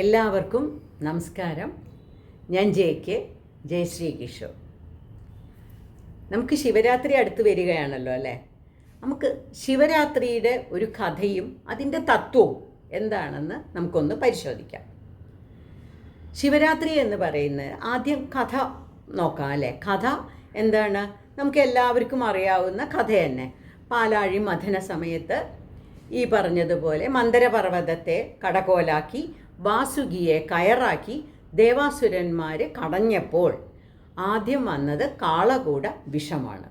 എല്ലാവർക്കും നമസ്കാരം. ഞാൻ ജെ കെ ജയശ്രീ കിഷോർ. നമുക്ക് ശിവരാത്രി അടുത്ത് വരികയാണല്ലോ അല്ലേ? നമുക്ക് ശിവരാത്രിയുടെ ഒരു കഥയും അതിന്റെ തത്വവും എന്താണെന്ന് നമുക്കൊന്ന് പരിശോധിക്കാം. ശിവരാത്രി എന്ന് പറയുന്നത് ആദ്യം കഥ നോക്കാം അല്ലേ? കഥ എന്താണ്? നമുക്ക് എല്ലാവർക്കും അറിയാവുന്ന കഥ തന്നെ. പാലാഴി മഥന സമയത്ത് ഈ പറഞ്ഞതുപോലെ മന്ദരപർവതത്തെ കടകോലാക്കി വാസുകിയെ കയറാക്കി ദേവാസുരന്മാർ കടഞ്ഞപ്പോൾ ആദ്യം വന്നത് കാളകൂട വിഷമാണ്.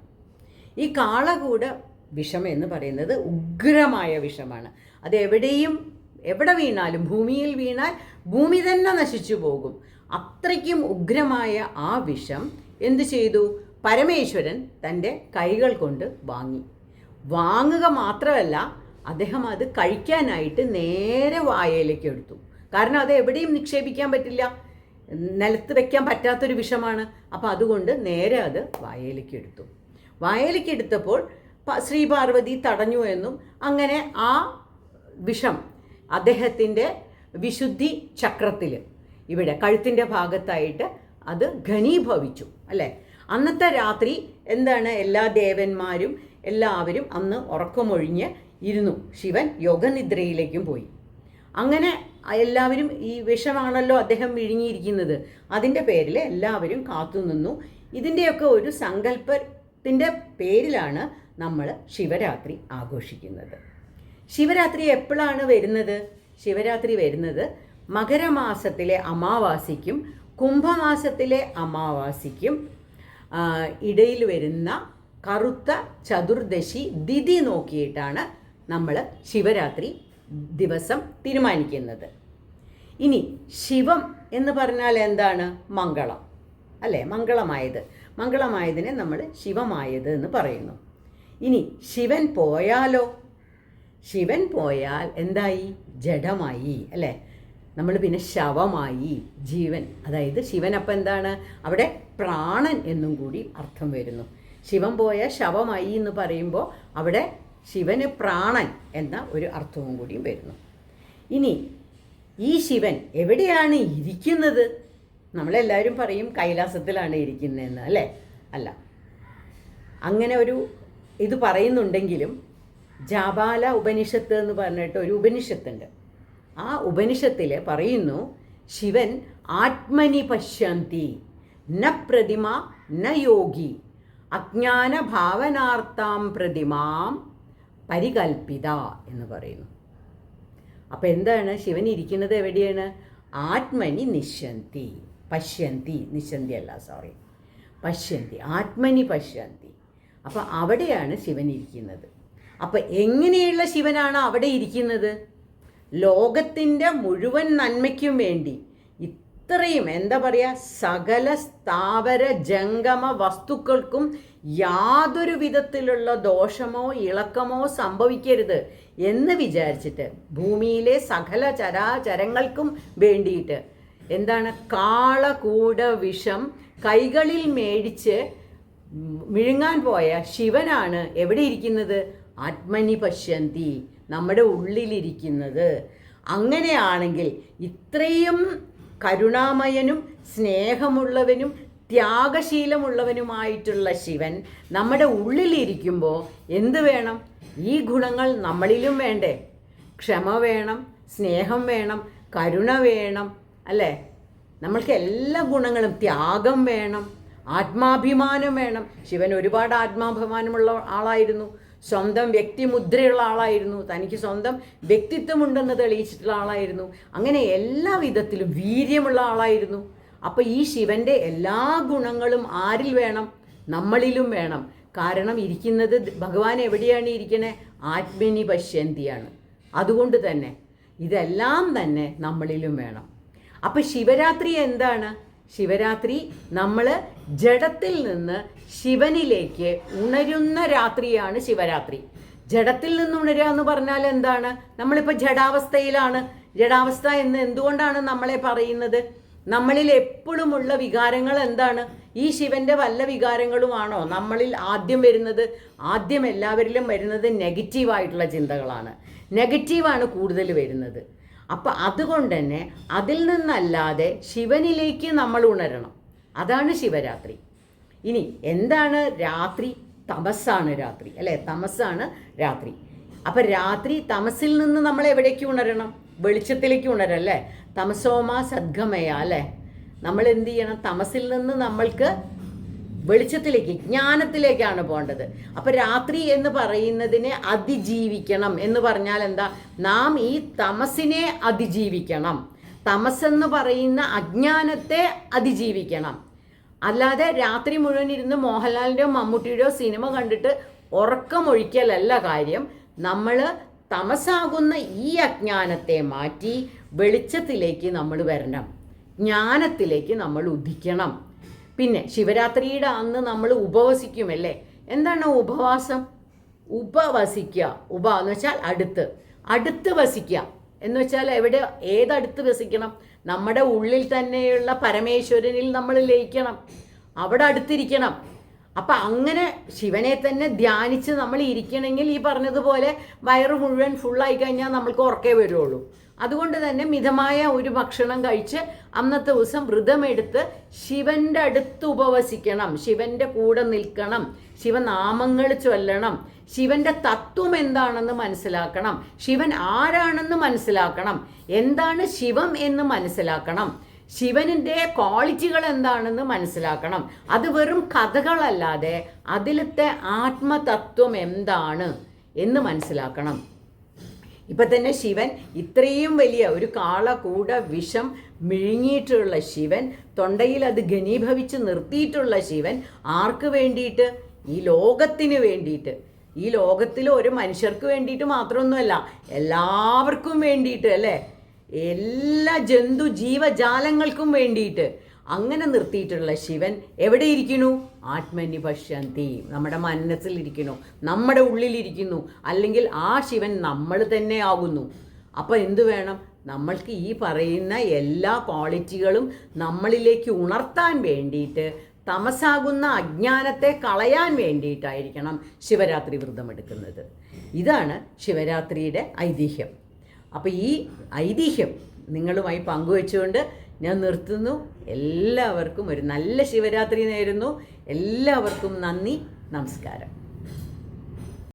ഈ കാളകൂട വിഷം എന്ന് പറയുന്നത് ഉഗ്രമായ വിഷമാണ്. അത് എവിടെയും എവിടെ വീണാലും ഭൂമിയിൽ വീണാൽ ഭൂമി തന്നെ നശിച്ചു പോകും. അത്രയ്ക്കും ഉഗ്രമായ ആ വിഷം എന്തു ചെയ്തു? പരമേശ്വരൻ തന്റെ കൈകൾ കൊണ്ട് വാങ്ങി. വാങ്ങുക മാത്രമല്ല അദ്ദേഹം അത് കഴിക്കാനായിട്ട് നേരെ വായയിലേക്ക് എടുത്തു. കാരണം അത് എവിടെയും നിക്ഷേപിക്കാൻ പറ്റില്ല. നിലത്ത് വെക്കാൻ പറ്റാത്തൊരു വിഷമാണ്. അപ്പോൾ അതുകൊണ്ട് നേരെ അത് വായയിലേക്ക് എടുത്തു. വായയിലേക്ക് എടുത്തപ്പോൾ ശ്രീ പാർവതി തടഞ്ഞു എന്നും അങ്ങനെ ആ വിഷം അദ്ദേഹത്തിന്റെ വിശുദ്ധി ചക്രത്തിൽ ഇവിടെ കഴുത്തിന്റെ ഭാഗത്തായിട്ട് അത് ഘനീഭവിച്ചു അല്ലേ? അന്നത്തെ രാത്രി എന്താണ് എല്ലാ ദേവന്മാരും എല്ലാവരും അന്ന് ഉറക്കമൊഴിഞ്ഞ് ഇരുന്നു. ശിവൻ യോഗനിദ്രയിലേക്കും പോയി. അങ്ങനെ എല്ലാവരും ഈ വിഷമാണല്ലോ അദ്ദേഹം വിഴുങ്ങിയിരിക്കുന്നത്. അതിന്റെ പേരിൽ എല്ലാവരും കാത്തുനിന്നു ഇതിന്റെയൊക്കെ ഒരു സങ്കല്പത്തിന്റെ പേരിലാണ് നമ്മൾ ശിവരാത്രി ആഘോഷിക്കുന്നത്. ശിവരാത്രി എപ്പോഴാണ് വരുന്നത്? ശിവരാത്രി വരുന്നത് മകരമാസത്തിലെ അമാവാസിക്കും കുംഭമാസത്തിലെ അമാവാസിക്കും ഇടയിൽ വരുന്ന കറുത്ത ചതുർദശി തിഥി നോക്കിയിട്ടാണ് നമ്മൾ ശിവരാത്രി ദിവസം തീരുമാനിക്കുന്നത്. ഇനി ശിവം എന്ന് പറഞ്ഞാൽ എന്താണ്? മംഗളം. അല്ലേ? മംഗളമായത്. മംഗളമായതിനെ നമ്മൾ ശിവമായത് എന്ന് പറയുന്നു. ഇനി ശിവൻ പോയാലോ? ശിവൻ പോയാൽ എന്തായി? ജഡമായി അല്ലേ? നമ്മൾ പിന്നെ ശവമായി ജീവൻ. അതായത് ശിവൻ അപ്പം എന്താണ്? അവിടെ പ്രാണൻ എന്നും കൂടി അർത്ഥം വരുന്നു. ശിവം പോയ ശവമായി എന്ന് പറയുമ്പോൾ അവിടെ ശിവന് പ്രാണൻ എന്ന ഒരു അർത്ഥവും കൂടിയും വരുന്നു. ഇനി ഈ ശിവൻ എവിടെയാണ് ഇരിക്കുന്നത്? നമ്മളെല്ലാവരും പറയും കൈലാസത്തിലാണ് ഇരിക്കുന്നതെന്ന് അല്ലേ? അല്ല. അങ്ങനെ ഒരു ഇത് പറയുന്നുണ്ടെങ്കിലും ജാബാല ഉപനിഷത്ത് എന്ന് പറഞ്ഞിട്ട് ഒരു ഉപനിഷത്തുണ്ട്. ആ ഉപനിഷത്തിൽ പറയുന്നു ശിവൻ ആത്മനി പശ്യന്തി ന പ്രതിമ ന യോഗി അജ്ഞാന ഭാവനാർത്ഥാം പ്രതിമാം പരികൽപ്പിത എന്ന് പറയുന്നു. അപ്പോൾ എന്താണ്? ശിവൻ ഇരിക്കുന്നത് എവിടെയാണ്? ആത്മനി നിശന്തി പശ്യന്തി നിശന്തി അല്ല സോറി പശ്യന്തി ആത്മനി പശ്യന്തി. അപ്പോൾ അവിടെയാണ് ശിവൻ ഇരിക്കുന്നത്. അപ്പോൾ എങ്ങനെയുള്ള ശിവനാണ് അവിടെ ഇരിക്കുന്നത്? ലോകത്തിന്റെ മുഴുവൻ നന്മയ്ക്കും വേണ്ടി ഇത്രയും എന്താ പറയുക സകല സ്ഥാവര ജംഗമ വസ്തുക്കൾക്കും യാതൊരു വിധത്തിലുള്ള ദോഷമോ ഇളക്കമോ സംഭവിക്കരുത് എന്ന് വിചാരിച്ചിട്ട് ഭൂമിയിലെ സകല ചരാചരങ്ങൾക്കും വേണ്ടിയിട്ട് എന്താണ് കാളകൂട വിഷം കൈകളിൽ മേടിച്ച് വിഴുങ്ങാൻ പോയ ശിവനാണ് എവിടെ ഇരിക്കുന്നത്? ആത്മനി പശ്യന്തി നമ്മുടെ ഉള്ളിലിരിക്കുന്നത്. അങ്ങനെയാണെങ്കിൽ ഇത്രയും കരുണാമയനും സ്നേഹമുള്ളവനും ത്യാഗശീലമുള്ളവനുമായിട്ടുള്ള ശിവൻ നമ്മുടെ ഉള്ളിലിരിക്കുമ്പോൾ എന്ത് വേണം? ഈ ഗുണങ്ങൾ നമ്മളിലും വേണ്ടേ? ക്ഷമ വേണം സ്നേഹം വേണം കരുണ വേണം അല്ലേ? നമ്മൾക്ക് എല്ലാ ഗുണങ്ങളും ത്യാഗം വേണം ആത്മാഭിമാനം വേണം. ശിവൻ ഒരുപാട് ആത്മാഭിമാനമുള്ള ആളായിരുന്നു. സ്വന്തം വ്യക്തിമുദ്രയുള്ള ആളായിരുന്നു. തനിക്ക് സ്വന്തം വ്യക്തിത്വമുണ്ടെന്ന് തെളിയിച്ചിട്ടുള്ള ആളായിരുന്നു. അങ്ങനെ എല്ലാ വിധത്തിലും വീര്യമുള്ള ആളായിരുന്നു. അപ്പോൾ ഈ ശിവന്റെ എല്ലാ ഗുണങ്ങളും ആരിൽ വേണം? നമ്മളിലും വേണം. കാരണം ഇരിക്കുന്നത് ഭഗവാൻ എവിടെയാണ് ഇരിക്കണേ? ആത്മനി പശ്യന്തിയാണ്. അതുകൊണ്ട് തന്നെ ഇതെല്ലാം തന്നെ നമ്മളിലും വേണം. അപ്പം ശിവരാത്രി എന്താണ്? ശിവരാത്രി നമ്മൾ ജഡത്തിൽ നിന്ന് ശിവനിലേക്ക് ഉണരുന്ന രാത്രിയാണ് ശിവരാത്രി. ജഡത്തിൽ നിന്ന് ഉണരുക എന്ന് പറഞ്ഞാൽ എന്താണ്? നമ്മളിപ്പോൾ ജഡാവസ്ഥയിലാണ്. ജഡാവസ്ഥ എന്ന് എന്തുകൊണ്ടാണ് നമ്മളെ പറയുന്നത്? നമ്മളിൽ എപ്പോഴുമുള്ള വികാരങ്ങൾ എന്താണ്? ഈ ശിവന്റെ വല്ല വികാരങ്ങളുമാണോ നമ്മളിൽ ആദ്യം വരുന്നത്? ആദ്യം എല്ലാവരിലും വരുന്നത് നെഗറ്റീവായിട്ടുള്ള ചിന്തകളാണ്. നെഗറ്റീവാണ് കൂടുതൽ വരുന്നത്. അപ്പം അതുകൊണ്ട് തന്നെ അതിൽ നിന്നല്ലാതെ ശിവനിലേക്ക് നമ്മൾ ഉണരണം. അതാണ് ശിവരാത്രി. ഇനി എന്താണ് രാത്രി? തമസ്സാണ് രാത്രി അല്ലേ? തമസ്സാണ് രാത്രി. അപ്പം രാത്രി തമസിൽ നിന്ന് നമ്മൾ എവിടേക്ക് ഉണരണം? വെളിച്ചത്തിലേക്ക് ഉണരണം അല്ലേ? തമസോമ സദ്ഗമയ അല്ലേ? നമ്മൾ എന്ത് ചെയ്യണം? തമസിൽ നിന്ന് നമ്മൾക്ക് വെളിച്ചത്തിലേക്ക് ജ്ഞാനത്തിലേക്കാണ് പോകേണ്ടത്. അപ്പൊ രാത്രി എന്ന് പറയുന്നതിനെ അതിജീവിക്കണം എന്ന് പറഞ്ഞാൽ എന്താ? നാം ഈ തമസിനെ അതിജീവിക്കണം. തമസെന്ന് പറയുന്ന അജ്ഞാനത്തെ അതിജീവിക്കണം. അല്ലാതെ രാത്രി മുഴുവൻ ഇരുന്ന് മോഹൻലാലിന്റെയോ മമ്മൂട്ടിയുടെയോ സിനിമ കണ്ടിട്ട് ഉറക്കമൊഴിക്കലല്ല കാര്യം. നമ്മൾ തമസാകുന്ന ഈ അജ്ഞാനത്തെ മാറ്റി വെളിച്ചത്തിലേക്ക് നമ്മൾ വരണം. ജ്ഞാനത്തിലേക്ക് നമ്മൾ ഉദിക്കണം. പിന്നെ ശിവരാത്രിയുടെ അന്ന് നമ്മൾ ഉപവസിക്കുമല്ലേ? എന്താണ് ഉപവാസം? ഉപവസിക്കുക. ഉപ എന്ന് വെച്ചാൽ അടുത്ത്. അടുത്ത് വസിക്കുക. എന്ന് വെച്ചാൽ എവിടെ? ഏതടുത്ത് വസിക്കണം? നമ്മുടെ ഉള്ളിൽ തന്നെയുള്ള പരമേശ്വരനിൽ നമ്മൾ ലയിക്കണം. അവിടെ അടുത്തിരിക്കണം. അപ്പം അങ്ങനെ ശിവനെ തന്നെ ധ്യാനിച്ച് നമ്മൾ ഇരിക്കണമെങ്കിൽ ഈ പറഞ്ഞതുപോലെ വയറ് മുഴുവൻ ഫുള്ളായി കഴിഞ്ഞാൽ നമ്മൾക്ക് ഉറക്കേ വരുള്ളൂ. അതുകൊണ്ട് തന്നെ മിതമായ ഒരു ഭക്ഷണം കഴിച്ച് അന്നത്തെ ദിവസം വ്രതമെടുത്ത് ശിവന്റെ അടുത്ത് ഉപവസിക്കണം ശിവന്റെ കൂടെ നിൽക്കണം ശിവനാമങ്ങൾ ചൊല്ലണം ശിവന്റെ തത്വം എന്താണെന്ന് മനസ്സിലാക്കണം ശിവൻ ആരാണെന്ന് മനസ്സിലാക്കണം എന്താണ് ശിവം എന്ന് മനസ്സിലാക്കണം ശിവനിന്റെ ക്വാളിറ്റികൾ എന്താണെന്ന് മനസ്സിലാക്കണം. അത് വെറും കഥകളല്ലാതെ അതിലത്തെ ആത്മതത്വം എന്താണ് എന്ന് മനസ്സിലാക്കണം. ഇപ്പം തന്നെ ശിവൻ ഇത്രയും വലിയ ഒരു കാള കൂട വിഷം മിഴുങ്ങിയിട്ടുള്ള ശിവൻ തൊണ്ടയിൽ അത് ഘനീഭവിച്ച് നിർത്തിയിട്ടുള്ള ശിവൻ ആർക്ക് വേണ്ടിയിട്ട്? ഈ ലോകത്തിന് വേണ്ടിയിട്ട്. ഈ ലോകത്തിൽ ഒരു മനുഷ്യർക്ക് വേണ്ടിയിട്ട് മാത്രമൊന്നുമല്ല എല്ലാവർക്കും വേണ്ടിയിട്ട് അല്ലേ? എല്ലാ ജന്തു ജീവജാലങ്ങൾക്കും വേണ്ടിയിട്ട്. അങ്ങനെ നിർത്തിയിട്ടുള്ള ശിവൻ എവിടെ ഇരിക്കുന്നു? ആത്മനി പശ്യന്തി നമ്മുടെ മനസ്സിലിരിക്കുന്നു. നമ്മുടെ ഉള്ളിലിരിക്കുന്നു. അല്ലെങ്കിൽ ആ ശിവൻ നമ്മൾ തന്നെ ആകുന്നു. അപ്പോൾ എന്തു വേണം? നമ്മൾക്ക് ഈ പറയുന്ന എല്ലാ ക്വാളിറ്റികളും നമ്മളിലേക്ക് ഉണർത്താൻ വേണ്ടിയിട്ട് തമസാകുന്ന അജ്ഞാനത്തെ കളയാൻ വേണ്ടിയിട്ടായിരിക്കണം ശിവരാത്രി വ്രതമെടുക്കുന്നത് ഇതാണ് ശിവരാത്രിയുടെ ഐതിഹ്യം. അപ്പോൾ ഈ ഐതിഹ്യം നിങ്ങളുമായി പങ്കുവെച്ചുകൊണ്ട് ഞാൻ നിർത്തുന്നു. എല്ലാവർക്കും ഒരു നല്ല ശിവരാത്രി നേരുന്നു. എല്ലാവർക്കും നന്ദി. നമസ്കാരം.